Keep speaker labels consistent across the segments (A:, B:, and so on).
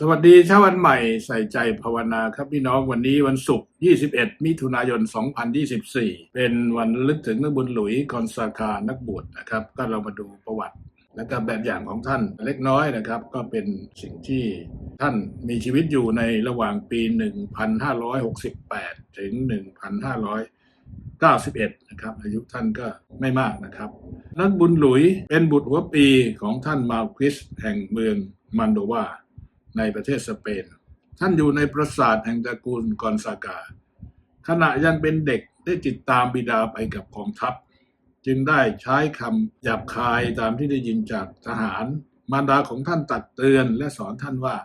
A: สวัสดีเช้าวันใหม่ใส่ใจภาวนาครับพี่น้องวันนี้วันศุกร์ 21 มิถุนายน 2024 เป็นวันลึกถึงนักบุญหลุยส์กอนซาคานักบวชนะครับ ก็เรามาดูประวัติ และก็แบบอย่างของท่านเล็กน้อยนะครับ ก็เป็นสิ่งที่ท่านมีชีวิตอยู่ในระหว่างปี 1568 ถึง 1591 นะครับ อายุท่านก็ไม่มากนะครับนักบุญหลุยเป็นบุตรหัวปีของท่านมาควิสแห่งเมืองมันโดวา ในประเทศสเปน ท่านอยู่ในปราสาทแห่งตระกูลกอนซากา ขณะยังเป็นเด็กได้ติดตามบิดาไปกับกองทัพ จึงได้ใช้คำหยาบคายตามที่ได้ยินจากทหาร มารดาของท่านตักเตือนและสอนท่านว่า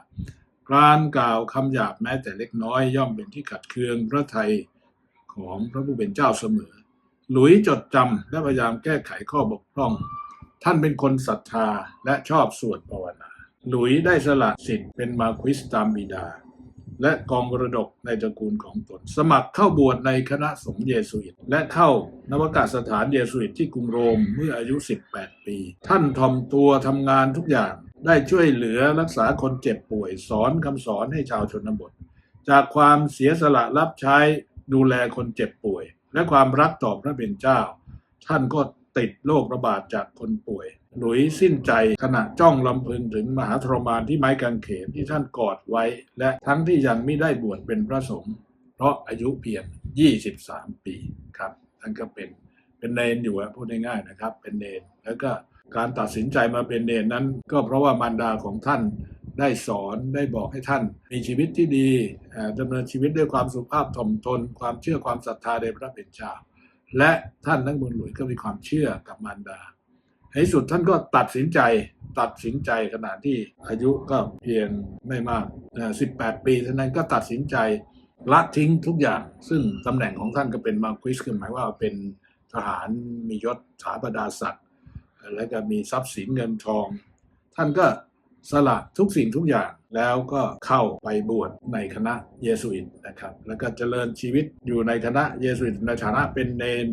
A: การกล่าวคำหยาบแม้แต่เล็กน้อยย่อมเป็นที่ขัดเคืองพระทัยของพระผู้เป็นเจ้าเสมอ หลุยจดจำและพยายามแก้ไขข้อบกพร่อง ท่านเป็นคนศรัทธาและชอบสวดภาวนา หลุยได้สละสิทธิ์เป็นมาควิสตามบิดา และกองมรดกในตระกูลของตน สมัครเข้าบวชในคณะสงฆ์เยสุอิต และเข้านวกาสถานเยสุอิตที่กรุงโรมเมื่ออายุ 18 ปี ท่านทอมตัวทำงานทุกอย่างได้ช่วยเหลือรักษาคนเจ็บป่วยสอนคำสอนให้ชาวชนบท จากความเสียสละรับใช้ดูแลคนเจ็บป่วย และความรักต่อพระเป็นเจ้า ท่านก็ติดโรคระบาดจากคนป่วย หลุยสิ้นใจขณะจ้องลำพึงถึงมหาทรมานที่ไม้กางเขนที่ท่านกอดไว้ และทั้งที่ยังไม่ได้บวชเป็นพระสงฆ์เพราะอายุเพียง 23 ปีครับท่านก็เป็นเป็นเนนอยู่พูดง่ายๆนะครับ เป็นเนนแล้วก็การตัดสินใจมาเป็นเนนนั้น ก็เพราะว่ามารดาของท่านได้สอนได้บอกให้ท่าน มีชีวิตที่ดีดำเนินชีวิตด้วยความสุภาพถ่อมตน ความเชื่อความศรัทธาในพระเป็นเจ้าและท่านนักบุญหลวงก็มีความเชื่อกับมารดา ในสุดท่านก็ตัดสินใจตัดสินใจขณะที่อายุก็เพียงไม่มากเอ่อ18ปีท่านั้นก็ตัดสินใจละทิ้งทุกอย่าง ซึ่งตำแหน่งของท่านก็เป็นมาควิสคือหมายว่าเป็นทหารมียศถาบรรดาศักดิ์และก็มีทรัพย์สินเงินทอง ท่านก็สละทุกสิ่งทุกอย่างแล้วก็เข้าไปบวชในคณะเยสุอิตนะครับ แล้วก็เจริญชีวิตอยู่ในคณะเยสุอิตในฐานะเป็นเนน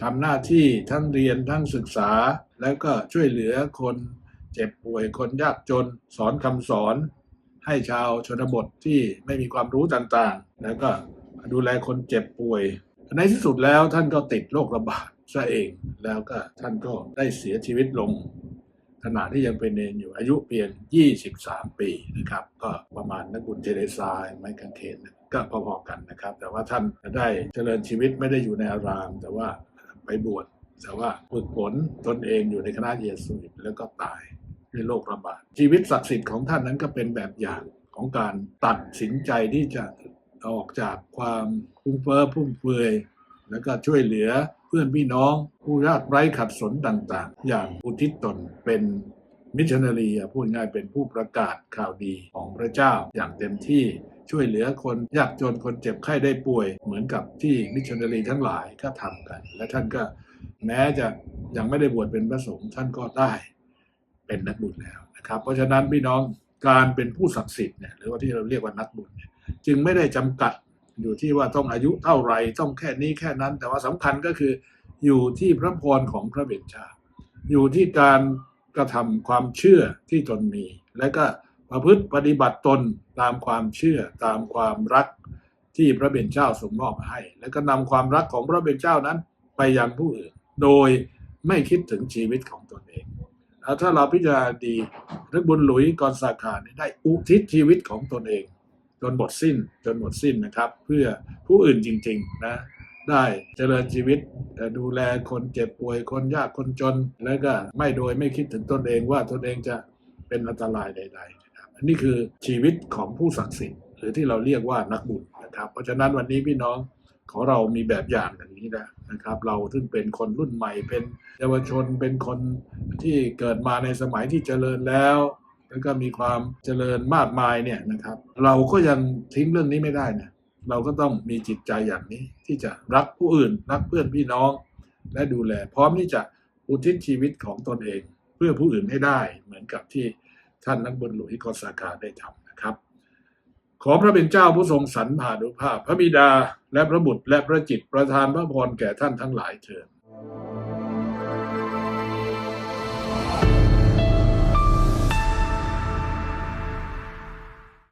A: ทำหน้าที่ทั้งเรียนทั้งศึกษา แล้วก็ช่วยเหลือคนเจ็บป่วยคนยากจนสอนคำสอน ให้ชาวชนบทที่ไม่มีความรู้ต่างๆ แล้วก็ดูแลคนเจ็บป่วย ในที่สุดแล้วท่านก็ติดโรคระบาดซะเองแล้วก็ท่านก็ได้เสียชีวิตลง ขณะที่ยังเป็นเนนอยู่อายุเพียง 23 ปีนะครับ ก็ประมาณนักบุญเทเรซาไม้กางเขนก็พอๆกันนะครับ แต่ว่าท่านได้เจริญชีวิตไม่ได้อยู่ในอาราม แต่ว่า ไปบวชแต่ว่าฝึกฝนตนเองอยู่ในคณะเยซูอิตแล้วก็ตายด้วยโรคระบาดชีวิตศักดิ์สิทธิ์ของท่านนั้นก็เป็นแบบอย่างของการตัดสินใจที่จะออกจากความฟุ้งเฟ้อฟุ่มเฟือยแล้วก็ช่วยเหลือเพื่อนพี่น้องผู้ยากไร้ขัดสนต่างๆ อย่างอุทิศตนเป็นมิชชันนารีพูดง่ายเป็นผู้ประกาศข่าวดีของพระเจ้าอย่างเต็มที่ ช่วยเหลือคนยากจนคนเจ็บไข้ได้ป่วย เหมือนกับที่มิชชันนารีทั้งหลายก็ทำกัน และท่านก็แม้จะยังไม่ได้บวชเป็นพระสงฆ์ท่านก็ได้เป็นนักบุญแล้วนะครับ เพราะฉะนั้นพี่น้องการเป็นผู้ศักดิ์สิทธิ์เนี่ยหรือว่าที่เราเรียกว่านักบุญเนี่ยจึงไม่ได้จำกัดอยู่ที่ว่าต้องอายุเท่าไหรต้องแค่นี้แค่นั้น แต่ว่าสำคัญก็คืออยู่ที่พระพรของพระเบญจาอยู่ที่การกระทำความเชื่อที่ตนมี และก็ ประพฤติปฏิบัติตนตามความเชื่อตามความรักที่พระเบญเจ้าทรงมอบให้ แล้วก็นำความรักของพระเบญเจ้านั้นไปยังผู้อื่น โดยไม่คิดถึงชีวิตของตนเองแล้วถ้าเราพิจารณาดีนักบุญหลุยกอนซาคาได้อุทิศชีวิตของตนเอง จนหมดสิ้นจนหมดสิ้นนะครับ เพื่อผู้อื่นจริงๆนะได้เจริญชีวิตดูแลคนเจ็บป่วยคนยากคนจน แล้วก็ไม่โดยไม่คิดถึงตนเองว่าตนเองจะเป็นอันตรายใด ๆันนี้คือชีวิตของผู้ศักดิ์สิทธิ์หรือที่เราเรียกว่านักบุญนะครับ เพราะฉะนั้นวันนี้พี่น้องของเรามีแบบอย่างอย่างนี้นะนะครับ เราซึ่งเป็นคนรุ่นใหม่เป็นเยาวชนเป็นคนที่เกิดมาในสมัยที่เจริญแล้ว แล้วก็มีความเจริญมากมายเนี่ยนะครับ เราก็ยังทิ้งเรื่องนี้ไม่ได้นะเราก็ต้องมีจิตใจอย่างนี้ที่จะรักผู้อื่น รักเพื่อนพี่น้อง และดูแล พร้อมที่จะอุทิศชีวิตของตนเอง เพื่อผู้อื่นให้ได้เหมือนกับที่ ท่านนักบุญหลวงที่กอสาคาได้ทำนะครับ ขอพระเป็นเจ้าผู้ทรงสรรพานุภาพ พระบิดาและพระบุตรและพระจิตประทานพระพรแก่ท่านทั้งหลายเถิด